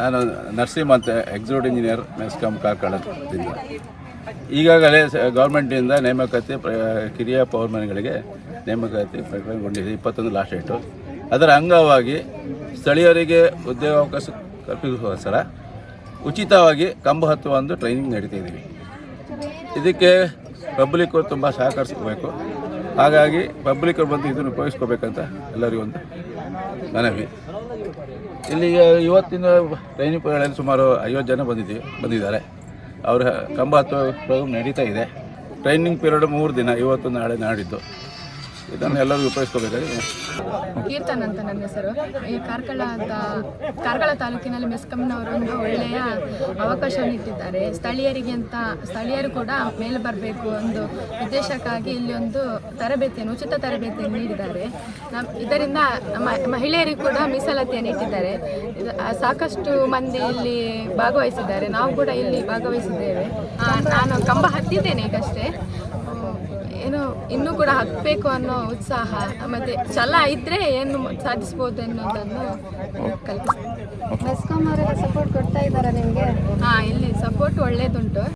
ನಾನು ನರ್ಸಿಮ್ ಅಂತ executive engineer MESCOM ಕಾರ್ಕಳದಿಂದ ಈಗಾಗಲೇ ಗೌರ್ಮೆಂಟಿಂದ ನೇಮಕಾತಿ ಕಿರಿಯ ಪೌರ್ಮನಿಗಳಿಗೆ ನೇಮಕಾತಿ ಪ್ರಕಟಗೊಂಡಿದೆ ಇಪ್ಪತ್ತೊಂದು ಲಾಸ್ಟ್ ಡೇಟು ಅದರ ಅಂಗವಾಗಿ ಸ್ಥಳೀಯರಿಗೆ ಉದ್ಯೋಗಾವಕಾಶ ಕಲ್ಪಿಸುವಸರ ಉಚಿತವಾಗಿ ಕಂಬ ಹತ್ತುವ ಒಂದು ಟ್ರೈನಿಂಗ್ ನಡೀತಾ ಇದ್ದೀವಿ ಇದಕ್ಕೆ ಪಬ್ಲಿಕ್ಕು ತುಂಬ ಸಹಕರಿಸಬೇಕು. ಹಾಗಾಗಿ ಪಬ್ಲಿಕ್ಕರು ಬಂದು ಇದನ್ನು ಉಪಯೋಗಿಸ್ಕೋಬೇಕಂತ ಎಲ್ಲರಿಗೂ ಒಂದು ಮನವಿ. ಇಲ್ಲಿಗೆ ಇವತ್ತಿನ ಟ್ರೈನಿಂಗ್ ಪ್ರೋಗ್ರಾಮಲ್ಲಿ ಸುಮಾರು ಐವತ್ತು ಜನ ಬಂದಿದ್ದೀವಿ ಬಂದಿದ್ದಾರೆ. ಅವರ ಕಂಬ ಪ್ರೋಗ್ರಾಮ್ ನಡೀತಾ ಇದೆ. ಟ್ರೈನಿಂಗ್ ಪೀರಿಯಡ್ ಮೂರು ದಿನ, ಇವತ್ತು ನಾಳೆ ನಾಡಿದ್ದು. ಇದನ್ನು ಎಲ್ಲರಿಗೂ ಉಪಯೋಗಿಸ್ಕೋಬೇಕಾಗಿದೆ ಕೀರ್ತನ್ ಅಂತ ನನ್ನ ಹೆಸರು. ಈ ಕಾರ್ಕಳ ಅಂತ, ಕಾರ್ಕಳ ತಾಲೂಕಿನಲ್ಲಿ ಮೆಸ್ಕಮ್ನವರು ಒಂದು ಒಳ್ಳೆಯ ಅವಕಾಶ ನೀಡಿದ್ದಾರೆ ಸ್ಥಳೀಯರಿಗೆ ಅಂತ, ಸ್ಥಳೀಯರು ಕೂಡ ಮೇಲೆ ಬರಬೇಕು ಒಂದು ಉದ್ದೇಶಕ್ಕಾಗಿ ಇಲ್ಲಿ ಒಂದು ತರಬೇತಿಯನ್ನು, ಉಚಿತ ತರಬೇತಿಯನ್ನು ನೀಡಿದ್ದಾರೆ. ನಮ್ಮ ಇದರಿಂದ ಮಹಿಳೆಯರಿಗೂ ಕೂಡ ಮೀಸಲಾತಿಯನ್ನು ಇಟ್ಟಿದ್ದಾರೆ. ಸಾಕಷ್ಟು ಮಂದಿ ಇಲ್ಲಿ ಭಾಗವಹಿಸಿದ್ದಾರೆ. ನಾವು ಕೂಡ ಇಲ್ಲಿ ಭಾಗವಹಿಸಿದ್ದೇವೆ. ನಾನು ಕಂಬ ಹತ್ತಿದ್ದೇನೆ ಈಗಷ್ಟೇ. ಏನು ಇನ್ನೂ ಕೂಡ ಹಾಕ್ಬೇಕು ಅನ್ನೋ ಉತ್ಸಾಹ ಮತ್ತೆ ಛಲ ಇದ್ರೆ ಏನು ಸಾಧಿಸ್ಬೋದು ಅನ್ನೋದನ್ನು ಕಲ್ಪಿಸ್ತೀನಿ. ಮೆಸ್ಕಾಮ್ ಅವರೆಲ್ಲ ಸಪೋರ್ಟ್ ಕೊಡ್ತಾ ಇದ್ದಾರಾ ನಿಮಗೆ? ಹಾ ಇಲ್ಲಿ ಸಪೋರ್ಟ್ ಒಳ್ಳೇದುಂಟು.